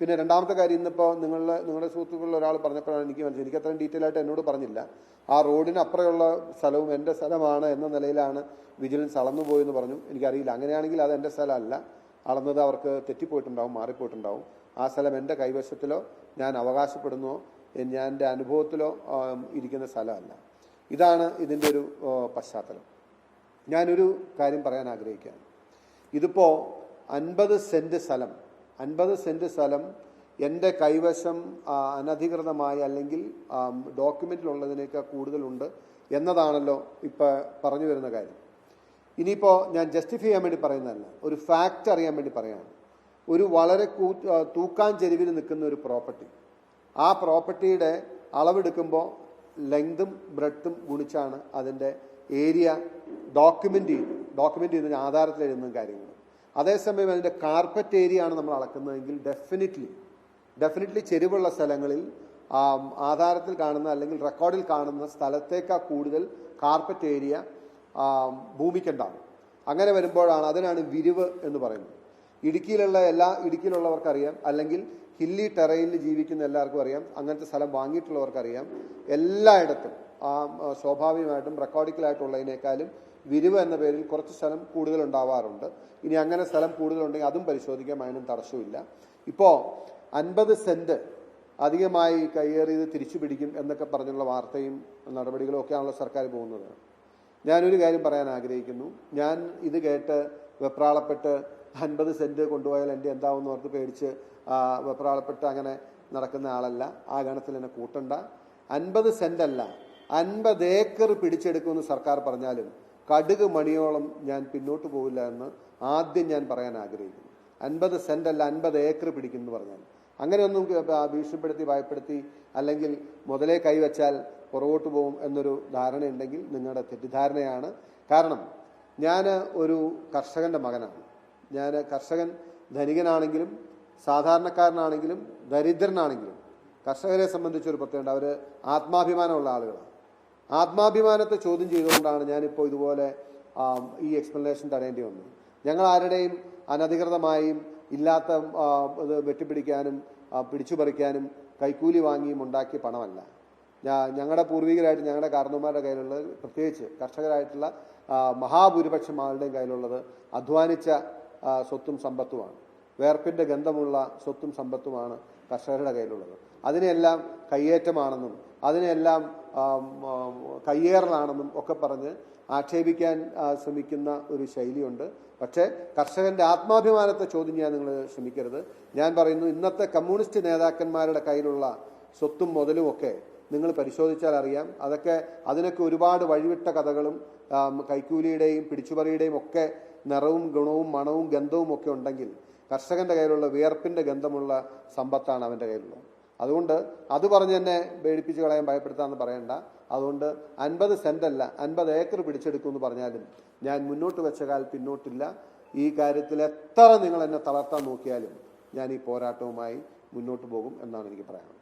പിന്നെ രണ്ടാമത്തെ കാര്യം ഇന്നിപ്പോൾ നിങ്ങളുടെ നിങ്ങളുടെ സുഹൃത്തുക്കളിൽ ഒരാൾ പറഞ്ഞപ്പോഴാണ് എനിക്ക് മനസ്സിലായി എനിക്ക് അത്രയും ഡീറ്റെയിൽ ആയിട്ട് എന്നോട് പറഞ്ഞില്ല. ആ റോഡിന് അപ്പുറമുള്ള സ്ഥലവും എന്റെ സ്ഥലമാണ് എന്ന നിലയിലാണ് വിജിലൻസ് അളന്നു പോയെന്ന് പറഞ്ഞു. എനിക്കറിയില്ല. അങ്ങനെയാണെങ്കിൽ അത് എന്റെ സ്ഥലമല്ല. അളന്നത് അവർക്ക് തെറ്റിപ്പോയിട്ടുണ്ടാവും മാറിപ്പോയിട്ടുണ്ടാവും. ആ സ്ഥലം എന്റെ കൈവശത്തിലോ ഞാൻ അവകാശപ്പെടുന്നോ ഞാൻ എന്റെ അനുഭവത്തിലോ ഇരിക്കുന്ന സ്ഥലമല്ല. ഇതാണ് ഇതിന്റെ ഒരു പശ്ചാത്തലം. ഞാനൊരു കാര്യം പറയാൻ ആഗ്രഹിക്കുകയാണ്. ഇതിപ്പോൾ അൻപത് സെന്റ് സ്ഥലം അൻപത് സെന്റ് സ്ഥലം എന്റെ കൈവശം അനധികൃതമായി അല്ലെങ്കിൽ ഡോക്യുമെന്റിലുള്ളതിനേക്കാൾ കൂടുതലുണ്ട് എന്നതാണല്ലോ ഇപ്പോൾ പറഞ്ഞു വരുന്ന കാര്യം. ഇനിയിപ്പോൾ ഞാൻ ജസ്റ്റിഫൈ ചെയ്യാൻ വേണ്ടി പറയുന്നതല്ല. ഒരു ഫാക്റ്റ് അറിയാൻ വേണ്ടി പറയാണ്. ഒരു വളരെ തൂക്കാൻ ചെരുവിൽ നിൽക്കുന്ന ഒരു പ്രോപ്പർട്ടി ആ പ്രോപ്പർട്ടിയുടെ അളവെടുക്കുമ്പോൾ ലെങ്തും ബ്രെഡും ഗുണിച്ചാണ് അതിന്റെ ഏരിയ ഡോക്യുമെന്റ് ചെയ്ത് ഡോക്യുമെന്റ് ചെയ്യുന്ന ആധാരത്തിൽ എഴുതുന്ന കാര്യങ്ങൾ. അതേസമയം അതിന്റെ കാർപ്പറ്റ് ഏരിയ ആണ് നമ്മൾ അളക്കുന്നതെങ്കിൽ ഡെഫിനറ്റ്ലി ഡെഫിനറ്റ്ലി ചെരുവുള്ള സ്ഥലങ്ങളിൽ ആധാരത്തിൽ കാണുന്ന അല്ലെങ്കിൽ റെക്കോർഡിൽ കാണുന്ന സ്ഥലത്തേക്കാൾ കൂടുതൽ കാർപ്പറ്റ് ഏരിയ ഭൂമിക്കുണ്ടാകും അങ്ങനെ വരുമ്പോഴാണ് അതിനാണ് വിരിവ് എന്ന് പറയുന്നത്. ഇടുക്കിയിലുള്ള എല്ലാ ഇടുക്കിയിലുള്ളവർക്കറിയാം അല്ലെങ്കിൽ ഹില്ലി ടെറൈനിൽ ജീവിക്കുന്ന എല്ലാവർക്കും അറിയാം അങ്ങനത്തെ സ്ഥലം വാങ്ങിയിട്ടുള്ളവർക്കറിയാം എല്ലായിടത്തും സ്വാഭാവികമായിട്ടും റെക്കോർഡിക്കലായിട്ടുള്ളതിനേക്കാളും വിരിവ് എന്ന പേരിൽ കുറച്ച് സ്ഥലം കൂടുതൽ ഉണ്ടാവാറുണ്ട് ഇനി അങ്ങനെ സ്ഥലം കൂടുതലുണ്ടെങ്കിൽ അതും പരിശോധിക്കാം അതിനും തടസ്സമില്ല ഇപ്പോൾ അൻപത് സെന്റ് അധികമായി കയ്യേറിയത് തിരിച്ചു പിടിക്കും എന്നൊക്കെ പറഞ്ഞുള്ള വാർത്തയും നടപടികളും ഒക്കെയാണല്ലോ സർക്കാർ പോകുന്നത്. ഞാനൊരു കാര്യം പറയാൻ ആഗ്രഹിക്കുന്നു. ഞാൻ ഇത് കേട്ട് വെപ്രാളപ്പെട്ട് അൻപത് സെന്റ് കൊണ്ടുപോയാൽ എന്റെ എന്താവുമെന്ന് ഓർത്ത് പേടിച്ച് വെപ്രാളപ്പെട്ട് അങ്ങനെ നടക്കുന്ന ആളല്ല. ആ ഗണത്തിൽ എന്നെ കൂട്ടണ്ട. അൻപത് സെന്റ് അല്ല അൻപത് ഏക്കർ പിടിച്ചെടുക്കുമെന്ന് സർക്കാർ പറഞ്ഞാലും കടുക് മണിയോളം ഞാൻ പിന്നോട്ട് പോവില്ല എന്ന് ആദ്യം ഞാൻ പറയാൻ ആഗ്രഹിക്കുന്നു. അൻപത് സെന്റ് അല്ല അൻപത് ഏക്കർ പിടിക്കുന്നു പറഞ്ഞാൽ. അങ്ങനെയൊന്നും ഭീഷണിപ്പെടുത്തി ഭയപ്പെടുത്തി അല്ലെങ്കിൽ മുതലേ കൈവച്ചാൽ പുറകോട്ട് പോകും എന്നൊരു ധാരണയുണ്ടെങ്കിൽ നിങ്ങളുടെ തെറ്റിദ്ധാരണയാണ്. കാരണം ഞാൻ ഒരു കർഷകന്റെ മകനാണ്. ഞാൻ കർഷകൻ ധനികനാണെങ്കിലും സാധാരണക്കാരനാണെങ്കിലും ദരിദ്രനാണെങ്കിലും കർഷകരെ സംബന്ധിച്ചൊരു പ്രത്യേകത അവർ ആത്മാഭിമാനമുള്ള ആളുകളാണ്. ആത്മാഭിമാനത്തെ ചോദ്യം ചെയ്തുകൊണ്ടാണ് ഞാനിപ്പോൾ ഇതുപോലെ ഈ എക്സ്പ്ലനേഷൻ തരേണ്ടി വന്നത്. ഞങ്ങൾ ആരുടെയും അനധികൃതമായും ഇല്ലാത്ത ഇത് വെട്ടിപ്പിടിക്കാനും പിടിച്ചുപറിക്കാനും കൈക്കൂലി വാങ്ങിയും ഉണ്ടാക്കിയ പണമല്ല. ഞങ്ങളുടെ പൂർവികരായിട്ട് ഞങ്ങളുടെ കാരണവന്മാരുടെ കയ്യിലുള്ളത് പ്രത്യേകിച്ച് കർഷകരായിട്ടുള്ള മഹാഭൂരിപക്ഷം ആളുടെയും കയ്യിലുള്ളത് അധ്വാനിച്ച സ്വത്തും സമ്പത്തുമാണ്. വേർപ്പിന്റെ ഗന്ധമുള്ള സ്വത്തും സമ്പത്തുമാണ് കർഷകരുടെ കയ്യിലുള്ളത്. അതിനെല്ലാം കയ്യേറ്റമാണെന്നും അതിനെല്ലാം കയ്യേറലാണെന്നും ഒക്കെ പറഞ്ഞ് ആക്ഷേപിക്കാൻ ശ്രമിക്കുന്ന ഒരു ശൈലിയുണ്ട്. പക്ഷേ കർഷകന്റെ ആത്മാഭിമാനത്തെ ചോദ്യം ചെയ്യാൻ നിങ്ങൾ ശ്രമിക്കരുത്. ഞാൻ പറയുന്നു ഇന്നത്തെ കമ്മ്യൂണിസ്റ്റ് നേതാക്കന്മാരുടെ കയ്യിലുള്ള സ്വത്തും മുതലും ഒക്കെ നിങ്ങൾ പരിശോധിച്ചാൽ അറിയാം. അതൊക്കെ അതിനൊക്കെ ഒരുപാട് വഴിവിട്ട കഥകളും കൈക്കൂലിയുടെയും പിടിച്ചുപറിയുടെയും ഒക്കെ നിറവും ഗുണവും മണവും ഗന്ധവും ഒക്കെ ഉണ്ടെങ്കിൽ കർഷകന്റെ കയ്യിലുള്ള വിയർപ്പിന്റെ ഗന്ധമുള്ള സമ്പത്താണ് അവന്റെ കയ്യിലുള്ളത്. അതുകൊണ്ട് അത് പറഞ്ഞ് തന്നെ പേടിപ്പിച്ച് കളയാൻ ഭയപ്പെടുത്താന്ന് പറയണ്ട. അതുകൊണ്ട് അൻപത് സെന്റ് അല്ല അൻപത് ഏക്കർ പിടിച്ചെടുക്കുമെന്ന് പറഞ്ഞാലും ഞാൻ മുന്നോട്ട് വെച്ച കാൽ പിന്നോട്ടില്ല. ഈ കാര്യത്തിൽ എത്ര നിങ്ങൾ എന്നെ തളർത്താൻ നോക്കിയാലും ഞാൻ ഈ പോരാട്ടവുമായി മുന്നോട്ട് പോകും എന്നാണ് എനിക്ക് പറയാനുള്ളത്.